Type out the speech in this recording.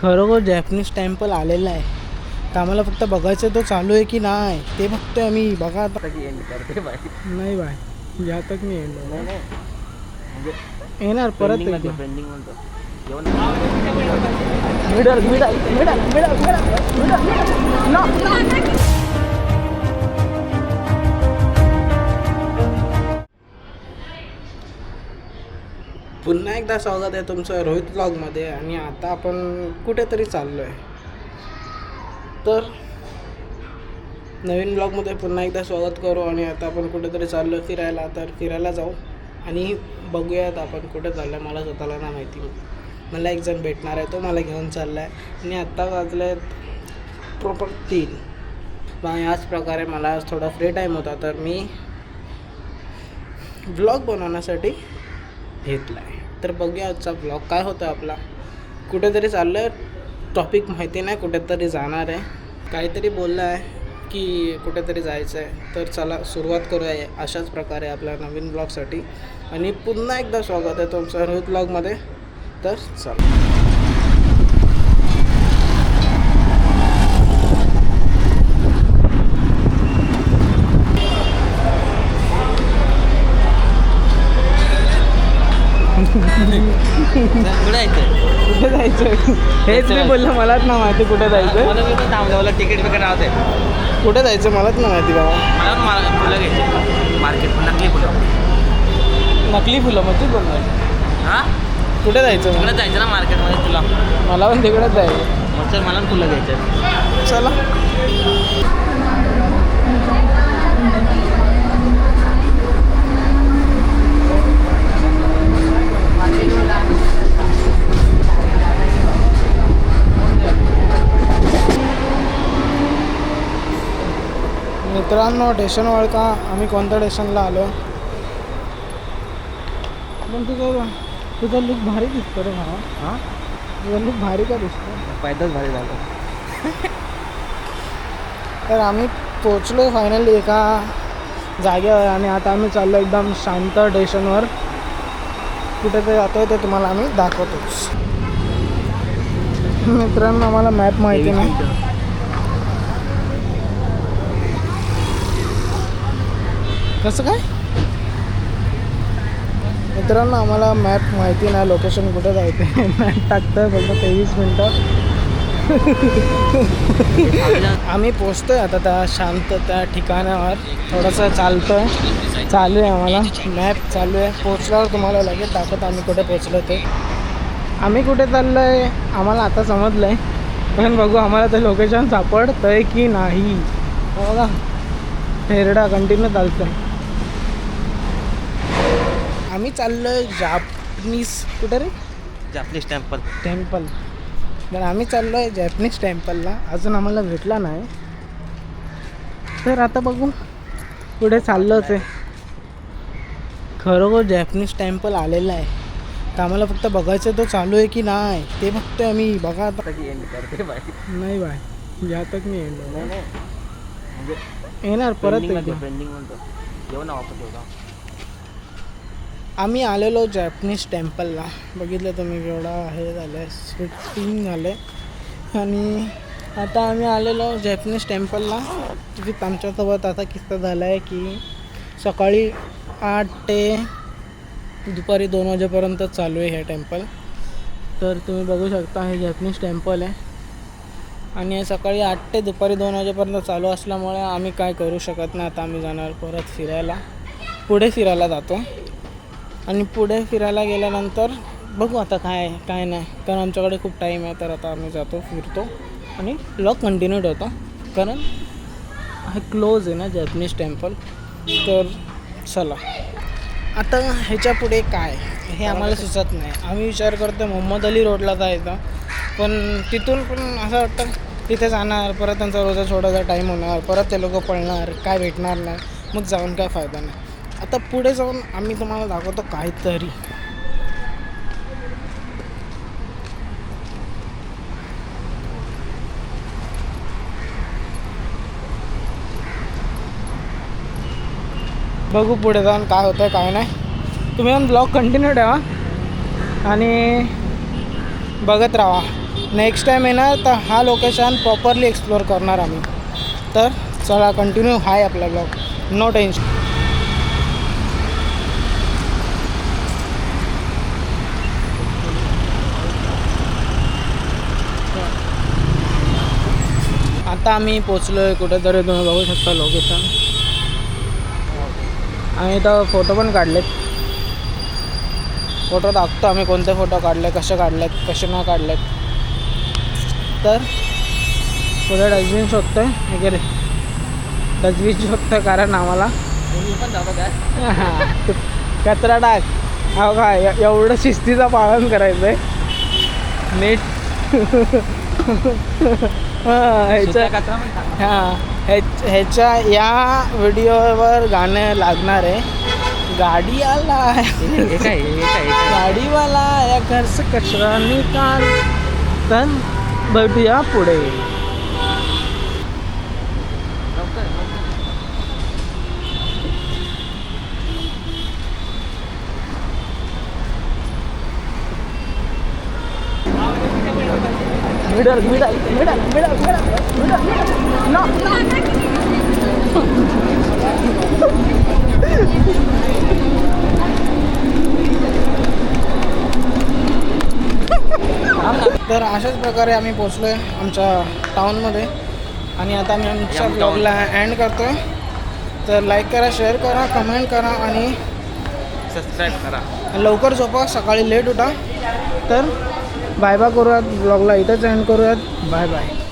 खरोखर Japanese temple आलेला आहे. तर आम्हाला फक्त बघायचं तो चालू आहे की नाही ते बघतोय आम्ही बघा आता. नाही बाय या तक मी येणार म्हणजे येणार परत middle middle middle middle middle. पुन्हा एकदा स्वागत आहे तुमचं रोहित ब्लॉगमध्ये आणि आता आपण कुठेतरी चाललो आहे. तर नवीन ब्लॉगमध्ये पुन्हा एकदा स्वागत करू आणि आता आपण कुठेतरी चाललो आहे फिरायला. तर फिरायला जाऊ आणि बघूयात आपण कुठे चाललं आहे. मला स्वतःला नाही माहिती. मला एक जण भेटणार आहे तो मला घेऊन चालला आहे आणि आत्ता वाजले आहेत प्रॉपर तीन. मग याच प्रकारे मला आज थोडा फ्री टाईम होता तर मी ब्लॉग बनवण्यासाठी घेतला आहे तर बघूया आजचा ब्लॉग काय होतं आपला. कुठेतरी चाललं आहे टॉपिक माहिती नाही कुठेतरी जाणार आहे. काहीतरी बोललं आहे की कुठेतरी जायचं आहे तर चला सुरुवात करूया अशाच प्रकारे आपल्या नवीन ब्लॉगसाठी आणि पुन्हा एकदा स्वागत आहे तुमचं रोहित ब्लॉगमध्ये तर चला. जायचं कुठे जायचं हेच मी बोललं मलाच ना माहिती कुठे जायचं मला मी थांबलं तिकीट वगैरे राहते कुठे जायचं मलाच ना माहिती बाबा. मला पण मला फुलं घ्यायचे मार्केट नकली फुलं. नकली फुलं मग तू बोल हां? कुठे जायचं मग? तिकडे जायचं ना मार्केटमध्ये तुला. मला पण तिकडेच जायचं मग चल मला पण फुलं घ्यायचे चला. मित्रांनो स्टेशन का? आम्ही कोणत्या स्टेशनला आलो? पण तुझं तुझा लुक भारी दिसतो रे मला हां? तुझा लुक भारी का दिसतो? पैदल भारी झालं. तर आम्ही पोचलो फायनली एका जागेवर आणि आता आम्ही चाललो एकदम शांत स्टेशनवर कुठे ते जातोय ते तुम्हाला आम्ही दाखवतोच. मित्रांनो आम्हाला मॅप माहिती नाही. कसं काय? मित्रांनो आम्हाला मॅप माहिती नाही लोकेशन कुठे जायचं मॅप टाकतोय फक्त तेवीस मिनटं. आम्ही पोचतोय आता त्या शांत त्या ठिकाणावर. थोडंसं चालतोय. चालू आहे आम्हाला. मॅप चालू आहे. पोचल्यावर तुम्हाला लगेच दाखवत आम्ही कुठे पोचलो ते. आम्ही कुठे चाललो आहे आम्हाला आता समजलं आहे पण बघू आम्हाला ते लोकेशन सापडतं आहे की नाही. बघा. फेरडा कंटिन्यू चालतं आहे आम्ही चाललो आहे जापनीज कुठे रे? Japanese temple. टेम्पल. तर आम्ही चाललो आहे जॅपनीज टेम्पलला. अजून आम्हाला भेटला नाही. तर आता बघू पुढे चाललोच आहे. खरोखर जॅपनीज टेम्पल आलेला आहे. तर आम्हाला फक्त बघायचं तो चालू आहे की नाही ते बघतोय आम्ही. बघा आता. नाही बाय या तक मी येणार. म्हणजे येणार परत जेवण ना वापस येऊ आम्ही आलेलो जॅपनीज टेम्पलला बघितलं तुम्ही एवढा हे झालं आहे शूटिंग झालं आहे आणि आता आम्ही आलेलो जॅपनीज टेम्पलला तिथे आमच्यासोबत आता किस्सा झाला आहे की सकाळी आठ ते दुपारी दोन वाजेपर्यंत चालू आहे हे टेम्पल तर तुम्ही बघू शकता हे जॅपनीज टेम्पल आहे. आणि हे सकाळी आठ ते दुपारी दोन वाजेपर्यंत चालू असल्यामुळे आम्ही काय करू शकत नाही. आता आम्ही जाणार परत फिरायला. पुढे फिरायला जातो. आणि पुढे फिरायला गेल्यानंतर बघू आता काय आहे, काय नाही. कारण आमच्याकडे खूप टाईम आहे तर आता आम्ही जातो फिरतो आणि ब्लॉग कंटिन्यू ठेवतो. कारण हे क्लोज आहे ना जॅपनीज टेम्पल तर चला. आता ह्याच्या पुढे काय? हे आम्हाला सुचत नाही. आम्ही विचार करतो मोहम्मद अली रोडला जायचा. पण तिथून पण असं वाटतं तिथे जाणार परत त्यांचा रोजा थोडासा टाईम होणार परत ते लोक पळणार काय भेटणार नाही. मग जाऊन काय फायदा नाही. आता पुढे जाऊन आम्ही तुम्हाला दाखवतो काहीतरी. बघू पुढे जाऊन काय होतं काय नाही. तुम्ही पण ब्लॉग कंटिन्यू ठेवा. आणि बघत राहा. नेक्स्ट टाईम येणार तर हा लोकेशन प्रॉपरली एक्सप्लोअर करणार आम्ही. तर चला कंटिन्यू हाय आपला ब्लॉग नो टेन्शन आता आम्ही पोचलो आहे कुठेतरी तुम्ही बघू शकता लोकेशन आम्ही इथं फोटो पण काढलेत. फोटो दाखवतो आम्ही कोणते फोटो काढले कसे काढलेत कसे नाही काढलेत. तर पुढे डस्टबिन शोधतोय वगैरे डस्टबिन शोधतोय कारण आम्हाला. काय? कचरा टाक. हो का ए- एवढं शिस्तीचं पालन करायचं आहे नीट. ह्याच्या. हां ह्याच ह्याच्या या व्हिडिओवर गाणं लागणार आहे. गाडी आला गाडीवाला या घर से कचरा निकाल. तर भेटूया पुढे. Middle middle middle middle middle middle. No तर अशाच प्रकारे आम्ही पोचलो आहे आमच्या टाऊनमध्ये आणि आता आम्ही आमच्या. ब्लॉगला एंड करतो आहे तर लाईक करा शेअर करा कमेंट करा आणि सबस्क्राईब करा. लवकर झोपा सकाळी लेट उठा. तर बाय बाय करूयात ब्लॉगला इथंच एंड करूयात. Bye bye.